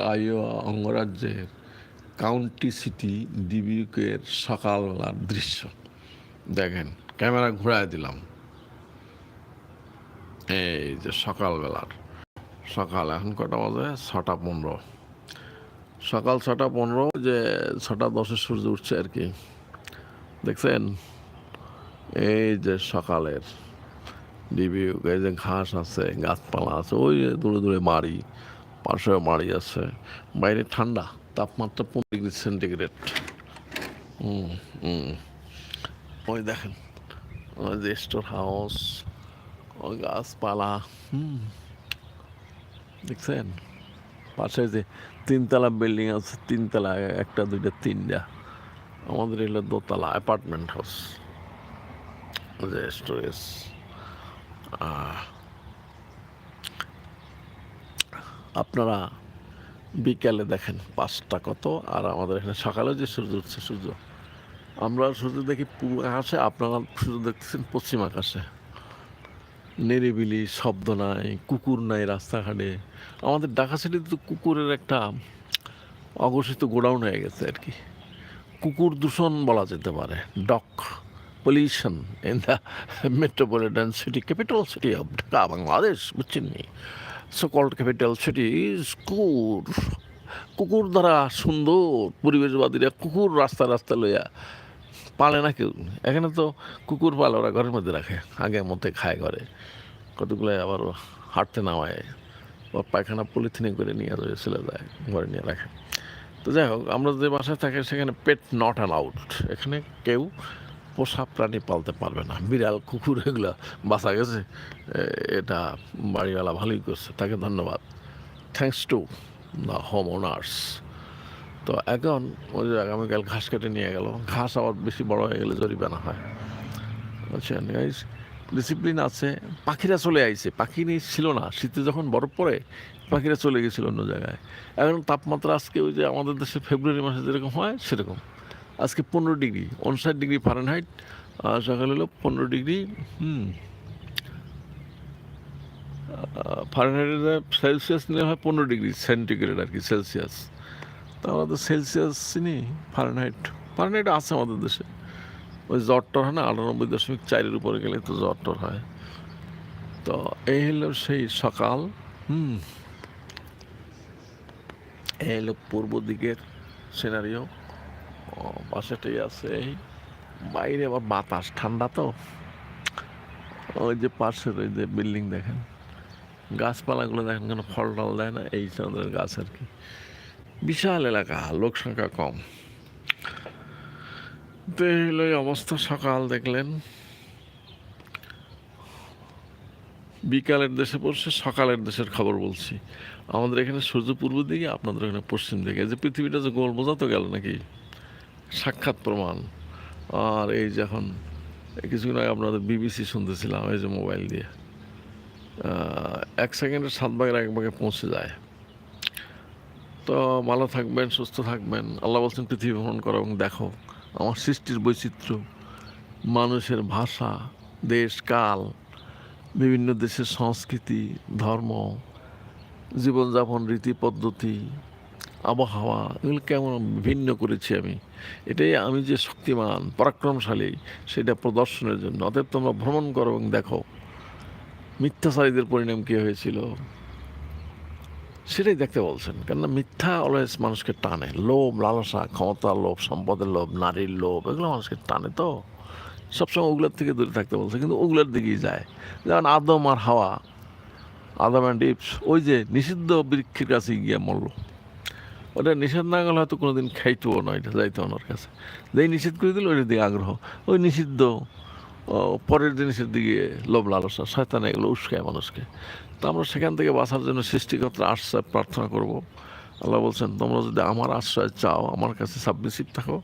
আইওয়া অঙ্গরাজ্যের county city ডিবিউকের সকালবেলার দৃশ্য। দেখেন, ক্যামেরা ঘুরায় দিলাম। এই যে সকালবেলার, সকাল এখন কটা বাজে? ছটা পনেরো। সকাল ছটা পনেরো, যে ছটা দশে সূর্য উঠছে আর কি। দেখছেন? এই যে সকালের এই যে ঘাস আছে, গাছপালা আছে, ওই দূরে দূরে বাড়ি পাশে বাড়ি আছে। বাইরে ঠান্ডা, তাপমাত্রা পনেরো ডিগ্রি সেন্টিগ্রেড। হুম ওই দেখেন, ওই যে স্টোর হাউস, ওই গাছপালা, হুম। দেখছেন? পাশে যে তিনতলা বিল্ডিং আছে, তিনতলা, একটা, দুইটা, তিনটা। আমাদের এলো দোতলা, অ্যাপার্টমেন্ট হাউস। যে স্টোরেজ। আপনারা বিকালে দেখেন পাঁচটা কত, আর আমাদের এখানে সকালে যে সূর্য উঠছে, সূর্য। আমরা সূর্য দেখি পূর্ব আকাশে, আপনারা সূর্য দেখতেছেন পশ্চিম আকাশে। নিরিবিলি, শব্দ নাই, কুকুর নাই রাস্তাঘাটে। আমাদের ঢাকা সিটিতে তো কুকুরের একটা অঘোষিত গোডাউন হয়ে গেছে আর কি। কুকুর দূষণ বলা যেতে পারে। Dog pollution in the metropolitan city, capital city of Dhaka, Bangladesh বুঝছেন নি so called capital city is কুকুর কুকুর দ্বারা সুন্দর পরিবেশবাদীরা কুকুর রাস্তা রাস্তা লইয়া পালে না কেউ। এখানে তো কুকুর পালে ওরা ঘরের মধ্যে রাখে আগের মধ্যে খায় ঘরে। কতগুলো আবার হাঁটতে নামায়, বা পায়খানা পলিথিনে করে নিয়ে যায়, চলে যায়, ঘরে নিয়ে রাখে। তো যাই হোক, আমরা যে বাসায় থাকি সেখানে পেট নট অ্যালাউড এখানে কেউ পোষা প্রাণী পালতে পারবে না। বিড়াল, কুকুর এগুলো বাঁচা গেছে। এটা বাড়িওয়ালা ভালোই করছে। তাকে ধন্যবাদ। Thanks to the home owners তো এখন ওই যে আগামীকাল ঘাস কেটে নিয়ে গেল। ঘাস আবার বেশি বড় হয়ে গেলে জরিমানা হয়। বুঝছেন ডিসিপ্লিন আছে। পাখিরা চলে আইছে। পাখি নিয়ে ছিল না। শীতে যখন বরফ পড়ে, পাখিরা চলে গেছিল অন্য জায়গায়। এখন তাপমাত্রা আজকে ওই যে আমাদের দেশে ফেব্রুয়ারি মাসে যেরকম হয়, সেরকম। আজকে পনেরো ডিগ্রি উনষাট ডিগ্রি ফারেনহাইট আর সকাল হলো পনেরো ডিগ্রি, হুম। ফারেনহাইটে সেলসিয়াস নিলে হয় পনেরো ডিগ্রি সেন্টিগ্রেড আর কি সেলসিয়াস তা আমাদের সেলসিয়াস চিনি ফারেনহাইট ফারেনহাইট আছে আমাদের দেশে। ওই জ্বরটর হয় না, আটানব্বই দশমিক চারের উপরে গেলে তো জ্বরটর হয়। তো এই হলো সেই সকাল, হুম। এই হলো পূর্ব দিকের সিনারিও পাশেটাই আছে বাইরে আবার বাতাস, ঠান্ডা তো। ওই যে পাশের ওই যে বিল্ডিং দেখেন, গাছপালাগুলো দেখেন কোনো ফল টল দেয় না, এই ধরনের গাছ আর কি। বিশাল এলাকা, লোক সংখ্যা কম। তো এই অবস্থা সকাল, দেখলেন। বিকালের দেশে পড়ছে, সকালের দেশের খবর বলছি। আমাদের এখানে সূর্য পূর্ব দিকে, আপনাদের এখানে পশ্চিম দিকে। যে পৃথিবীটা যে গোল বোঝা তো গেল নাকি? সাক্ষাৎ প্রমাণ। আর এই যখন কিছুদিন আগে আপনাদের বিবিসি শুনতেছিলাম, এই যে মোবাইল দিয়ে। এক সেকেন্ডের সাত ভাগের এক ভাগে পৌঁছে যায়। তো ভালো থাকবেন, সুস্থ থাকবেন। আল্লাহ বলছেন, পৃথিবী ভ্রমণ করো এবং দেখো, আমার সৃষ্টির বৈচিত্র্য, মানুষের ভাষা, দেশ, কাল, বিভিন্ন দেশের সংস্কৃতি, ধর্ম, জীবনযাপন, রীতি, পদ্ধতি আবহাওয়া, এগুলো কেমন ভিন্ন করেছি আমি। এটাই আমি যে শক্তিমান, পরাক্রমশালী, সেটা প্রদর্শনের জন্য। অতএব তোমরা ভ্রমণ করো এবং দেখো, মিথ্যাচারীদের পরিণাম কী হয়েছিল। সেটাই দেখতে বলছেন, কেননা মিথ্যা অলওয়েজ মানুষকে টানে। লোভ, লালসা ক্ষমতার লোভ, সম্পদের লোভ, নারীর লোভ, এগুলো মানুষকে টানে তো। সবসময় ওগুলোর থেকে দূরে থাকতে বলছে, কিন্তু ওগুলোর দিকেই যায়। যেমন আদম আর হাওয়া, আদম অ্যান্ড ইপস ওই যে নিষিদ্ধ বৃক্ষের কাছে গিয়ে মরল। ওটা নিষেধ না গেলে হয়তো কোনোদিন খাইতেও না, এটা যাইতো ওনার কাছে। যেই নিষেধ করে দিল, ওইটার দিকে আগ্রহ। ওই নিষিদ্ধ পরের জিনিসের দিকে লোভ লালসা, শয়তান এগুলো উস্কায় মানুষকে। তো আমরা সেখান থেকে বাঁচার জন্য সৃষ্টিকর্তার আশ্রয় প্রার্থনা করব। আল্লাহ বলছেন, তোমরা যদি আমার আশ্রয় চাও, আমার কাছে সাবমিসিভ থাকো,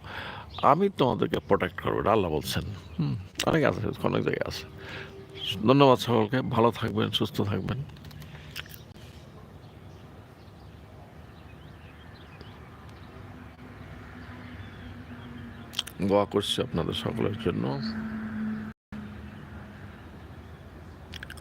আমি তোমাদেরকে প্রোটেক্ট করব। এটা আল্লাহ বলছেন। হুম, অনেক আছে, অনেক জায়গায় আছে। ধন্যবাদ সকলকে, ভালো থাকবেন, সুস্থ থাকবেন। দোয়া করছি আপনাদের সকলের জন্য।